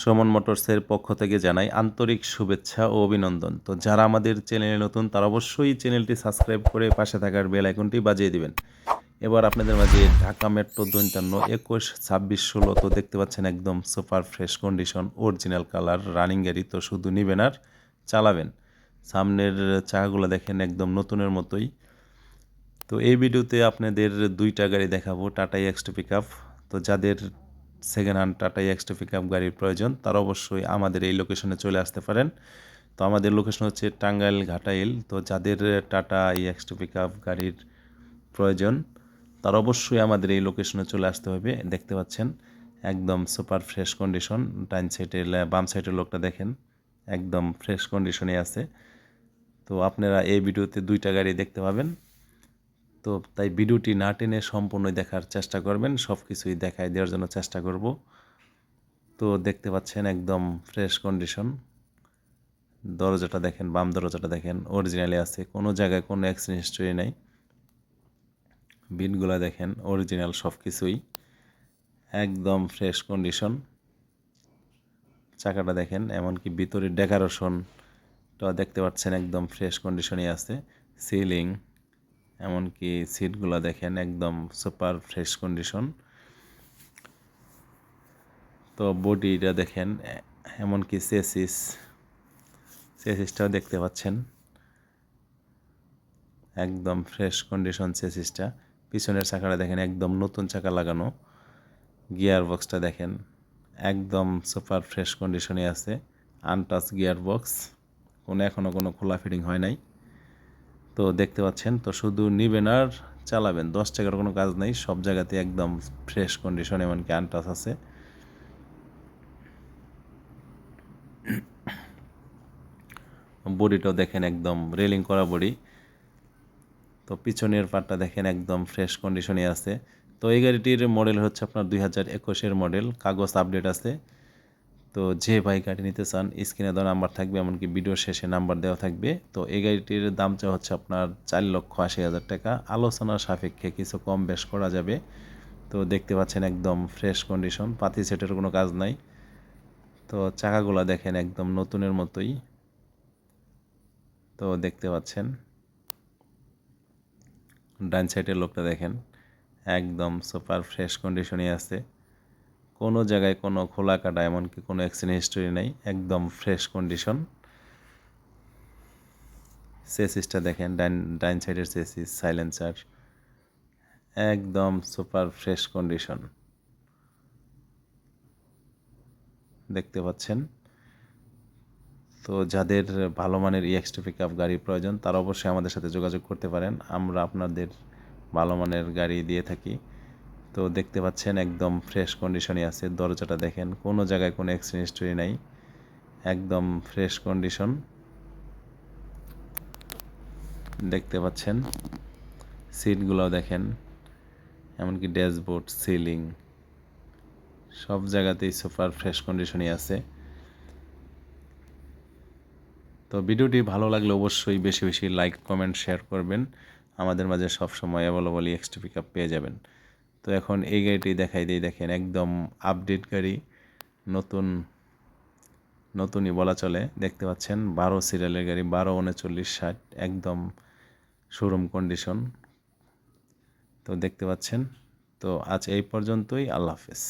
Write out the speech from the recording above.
সুমন মোটরসের পক্ষ থেকে জানাই আন্তরিক শুভেচ্ছা ও অভিনন্দন। তো যারা আমাদের চ্যানেলে নতুন, তারা অবশ্যই চ্যানেলটি সাবস্ক্রাইব করে পাশে থাকার বেল আইকনটি বাজিয়ে দিবেন। এবার আপনাদের মাঝে ঢাকা মেট্রো দৈন্তান্ন একুশ, ছাব্বিশ, ষোলো, তো দেখতে পাচ্ছেন একদম super fresh condition, original colour, running গাড়ি তো শুধু নেবেন আর চালাবেন। সামনের চাকাগুলো দেখেন একদম নতুনের মতোই। তো এই ভিডিওতে আপনাদের দুইটা গাড়ি দেখাবো, টাটা এক্সট্রা পিক তো যাদের second hand Tata extra pick up গাড়ির প্রয়োজন, তারা অবশ্যই আমাদের এই লোকেশনে চলে আসতে পারেন। তো আমাদের লোকেশন হচ্ছে টাঙ্গাইল ঘাটাইল তো যাদের টাটা এই এক্সট্রা পিক আপ গাড়ির প্রয়োজন, তারা অবশ্যই আমাদের এই লোকেশনে চলে আসতে হবে। দেখতে পাচ্ছেন, একদম সুপার ফ্রেশ কন্ডিশন ডাইন সাইডের বাম সাইডের লোকটা দেখেন, একদম ফ্রেশ কন্ডিশনে আছে। তো আপনারা এই ভিডিওতে দুইটা গাড়ি দেখতে পাবেন। তো তাই ভিডিওটি না টেনে সম্পূর্ণ দেখার চেষ্টা করবেন সব কিছুই দেখায় দেওয়ার জন্য চেষ্টা করব। তো দেখতে পাচ্ছেন একদম ফ্রেশ কন্ডিশন। দরজাটা দেখেন, বাম দরজাটা দেখেন, অরিজিনালি আছে, কোনো জায়গায় কোনো অ্যাক্সিডেন্ট হিস্টরি নাই। বিটগুলো দেখেন, অরিজিনাল সব কিছুই একদম ফ্রেশ কন্ডিশন। চাকাটা দেখেন, এমনকি ভিতরের ডেকারেশনটা দেখতে পাচ্ছেন, একদম ফ্রেশ কন্ডিশনই আছে। সিলিং এমনকি সিটগুলো দেখেন একদম সুপার ফ্রেশ কন্ডিশন। তো বডিটা দেখেন, এমনকি সেসিস, সেসিসটাও দেখতে পাচ্ছেন। একদম ফ্রেশ কন্ডিশন সেসিসটা। পিছনের চাকাটা দেখেন একদম নতুন চাকা লাগানো। গিয়ার বক্সটা দেখেন, একদম সুপার ফ্রেশ কন্ডিশনে আছে। আনটাচ গিয়ার বক্স কোনো এখনও কোনো খোলা ফিটিং হয় নাই। তো দেখতে পাচ্ছেন, তো শুধু নিবেন আর চালাবেন। দশ টাকার কোনো কাজ নেই, সব জায়গাতে একদম ফ্রেশ কন্ডিশন এমনকি আনটাচ আছে। বডিটাও দেখেন একদম রেলিং করা বডি। তো পিছনের পার্টটা দেখেন একদম ফ্রেশ কন্ডিশনে আছে। তো এই গাড়িটির মডেল হচ্ছে আপনার দুই হাজার একুশের মডেল কাগজ আপডেট আছে। তো যে ভাই গাড়ি নিতে চান, স্ক্রিনে দেওয়া নাম্বার থাকবে, এমনকি ভিডিওর শেষে নাম্বার দেওয়া থাকবে। তো এই গাড়িটির দাম দামটা হচ্ছে আপনার চার লক্ষ আশি হাজার টাকা। আলোচনার সাপেক্ষে কিছু কম বেশ করা যাবে। তো দেখতে পাচ্ছেন একদম ফ্রেশ কন্ডিশন পাতি সেটের কোনো কাজ নাই। তো চাকাগুলো দেখেন একদম নতুনের মতোই। তো দেখতে পাচ্ছেন, ডান সাইডের লোকটা দেখেন, একদম সুপার ফ্রেশ কন্ডিশনই আছে। কোনো জায়গায় কোনো খোলা কাটা এমনকি কোনো অ্যাক্সিডেন্ট হিস্টোরি নেই, একদম ফ্রেশ কন্ডিশন সেসিসটা দেখেন ডাইন ডাইন সাইডের সেসিস সাইলেন্সার একদম সুপার ফ্রেশ কন্ডিশন দেখতে পাচ্ছেন? তো যাদের ভালো মানের ইএক্সটি পিক আপ গাড়ির প্রয়োজন, তারা অবশ্যই আমাদের সাথে যোগাযোগ করতে পারেন। আমরা আপনাদের ভালো মানের গাড়ি দিয়ে থাকি। তো দেখতে পাচ্ছেন একদম ফ্রেশ কন্ডিশনে আছে। দরজাটা দেখেন, কোনো জায়গায় কোনো অ্যাক্সিডেন্ট হিস্টরি নাই। একদম ফ্রেশ কন্ডিশন দেখতে পাচ্ছেন সিটগুলোও দেখেন, এমনকি ড্যাশবোর্ড সিলিং সব জায়গাতেই সুপার ফ্রেশ কন্ডিশনই আছে। তো ভিডিওটি ভালো লাগলে অবশ্যই বেশি বেশি লাইক কমেন্ট শেয়ার করবেন। আমাদের মাঝে সবসময় অ্যাভেলেবল এক্সট্রা পিক পেয়ে যাবেন। তো এখন এই গাড়িটি দেখাই দিই, দেখেন একদম আপডেট গাড়ি, নতুন, নতুনই বলা চলে। দেখতে পাচ্ছেন, বারো সিরিয়ালের গাড়ি, বারো উনচল্লিশ ষাট, একদম শোরুম কন্ডিশন তো দেখতে পাচ্ছেন, তো আজ এই পর্যন্তই, আল্লাহ হাফেজ।